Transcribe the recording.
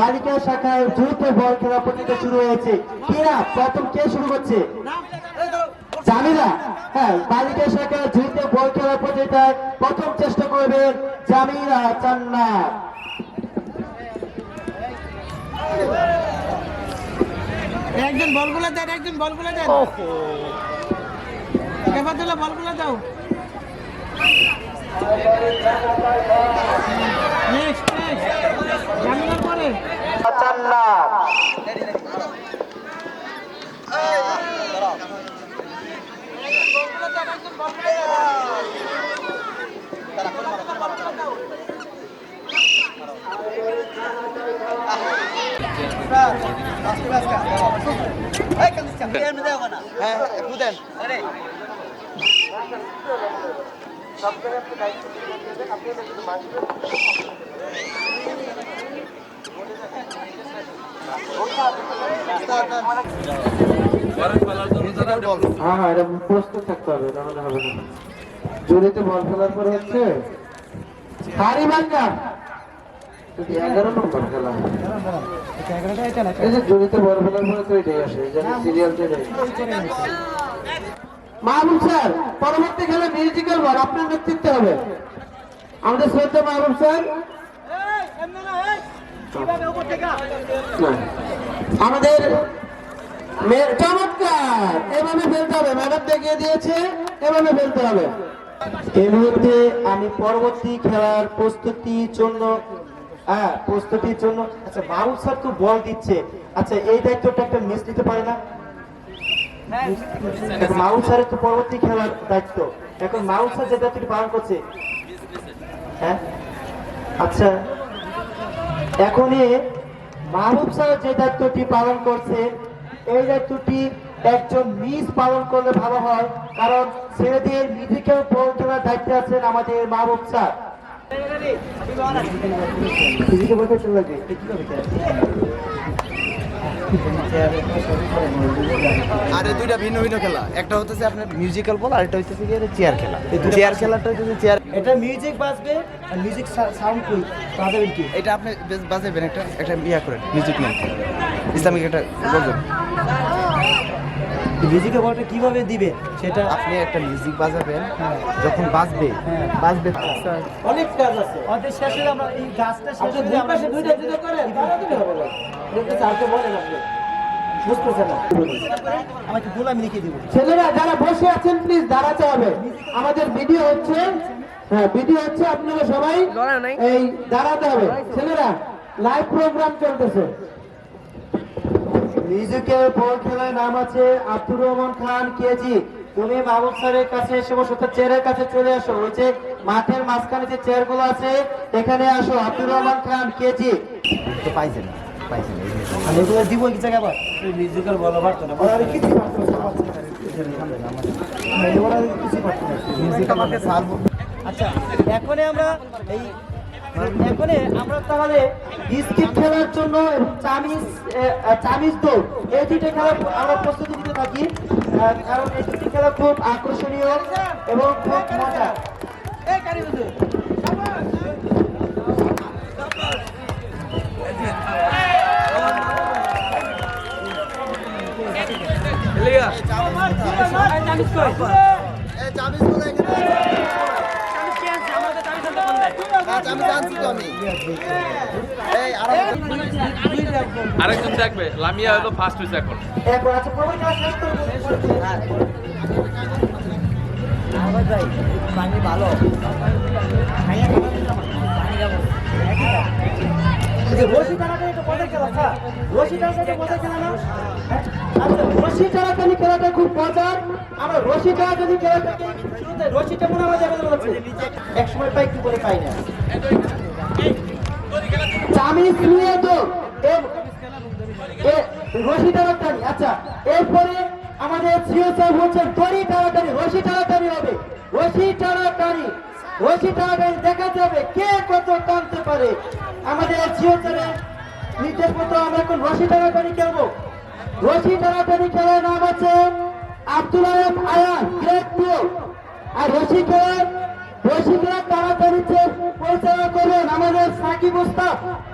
বালিকা শাখায় দ্রুত বল খেলা প্রতিযোগিতা শুরু হয়েছে। কিরা প্রথম কে শুরু করছে? জামিলা। হ্যাঁ বালিকা শাখায় দ্রুত বল খেলা প্রতিযোগিতায় প্রথম চেষ্টা করবেন জামিলা চান্না একজন বলগুলো দেন একজন বলগুলো দেন। এবার দিলে বলগুলো দাও। নেক্সট নেক্সট জামিনার পরে চান্নার হ্যাঁ হ্যাঁ এটা প্রস্তুত থাকতে হবে, নাহলে হবে না। জুড়িতে বল ফেলার পরে হচ্ছে। হারি পরবর্তী খেলা মিউজিক্যাল বল, আপনার নেতৃত্বে হবে। আমাদের শ্রদ্ধা মাহবুব স্যার। আমাদের চমৎকার। এভাবে ফেলতে হবে, ম্যাডাম দেখিয়ে দিয়েছে, এভাবে ফেলতে হবে। এই মুহূর্তে আমি পরবর্তী খেলার প্রস্তুতির জন্য হ্যাঁ প্রস্তুতির জন্য। আচ্ছা মাহবুব স্যার তো বল দিচ্ছে। আচ্ছা এই দায়িত্বটা একটা মিস দিতে পারে না? এখন স্যারের তো পরবর্তী খেলার দায়িত্ব। এখন স্যার যে দায়িত্বটি পালন করছে। হ্যাঁ? আচ্ছা এখনই মাহবুব স্যার যে দায়িত্বটি পালন করছে এই দায়িত্বটি একজন মিস পালন করলে ভালো হয়। কারণ ছেলেদের নিজেকেও পৌঁছানোর দায়িত্বে আছেন আমাদের মাহবুব স্যার। আর দুইটা ভিন্ন ভিন্ন খেলা। একটা হচ্ছে আপনার মিউজিক্যাল বল আর একটা হচ্ছে গিয়ে চেয়ার খেলা। চেয়ার খেলাটা হচ্ছে চেয়ার এটা মিউজিক বাজবে আর মিউজিক সাউন্ড কই বাজাবেন কি? এটা আপনি বেশ বাজাবেন একটা একটা ইয়া করেন মিউজিক নেন ইসলামিক একটা বলবেন। মিউজিকের বলটা কীভাবে দিবে সেটা আপনি একটা মিউজিক বাজাবেন যখন বাজবে বাজবে অনেক কাজ আছে। শেষে আমরা এই গাছটা শেষে দুই পাশে দুইটা দুটো করে দেখতে চারটে বলেন। আপনি। ছেলেরা যারা বসে আছেন প্লিজ দাঁড়াতে হবে। আমাদের ভিডিও হচ্ছে হ্যাঁ ভিডিও হচ্ছে আপনারা সবাই এই দাঁড়াতে হবে। ছেলেরা লাইভ প্রোগ্রাম চলতেছে। মিউজিকের বল খেলায় নাম আছে আব্দুর রহমান খান কেজি। তুমি মাহবুব স্যারের কাছে এসে বসো তো চেয়ারের কাছে চলে আসো। ওই যে মাঠের মাঝখানে যে চেয়ারগুলো আছে এখানে আসো। আব্দুর রহমান খান কেজি। তো পাইছেন পাইছেন এই আমি এগুলো দিব কি জায়গা আবার। মিউজিকের বলা পারতো না আর কিছু পারতো না ওরা কিছু পারতো না মিউজিক আমাকে স্যার আচ্ছা এখনে আমরা এই এখনে আমরা তাহলে বিস্কিট খেলার জন্য এবং চামিজ চামিজ দৌড় এই দুইটা খেলা আমরা প্রস্তুতি নিতে থাকি কারণ এই দুটি খেলা খুব আকর্ষণীয় এবং খুব মজা। আমি জানছি তো আমি এই আর আরেকজন দেখবে লামিয়া হলো ফার্স্ট হয়েছে এখন আচ্ছা যে রশি টানাটানি একটা মজার খেলা, আচ্ছা। রশি টানাটানি একটা মজার খেলা না? আচ্ছা, রশি টানাটানি খেলাটা খুব মজার। আমরা রশি টানাটানি খেলাটাকে শুরুতে রশিটা মনে হয় এক সময় পাই, কি করে পাই না। আচ্ছা আমাদের এখন রশি টানাটানি খেলব। রশি টানাটানি আব্দুল আলম আয়ান আর রশি খেলার খেলার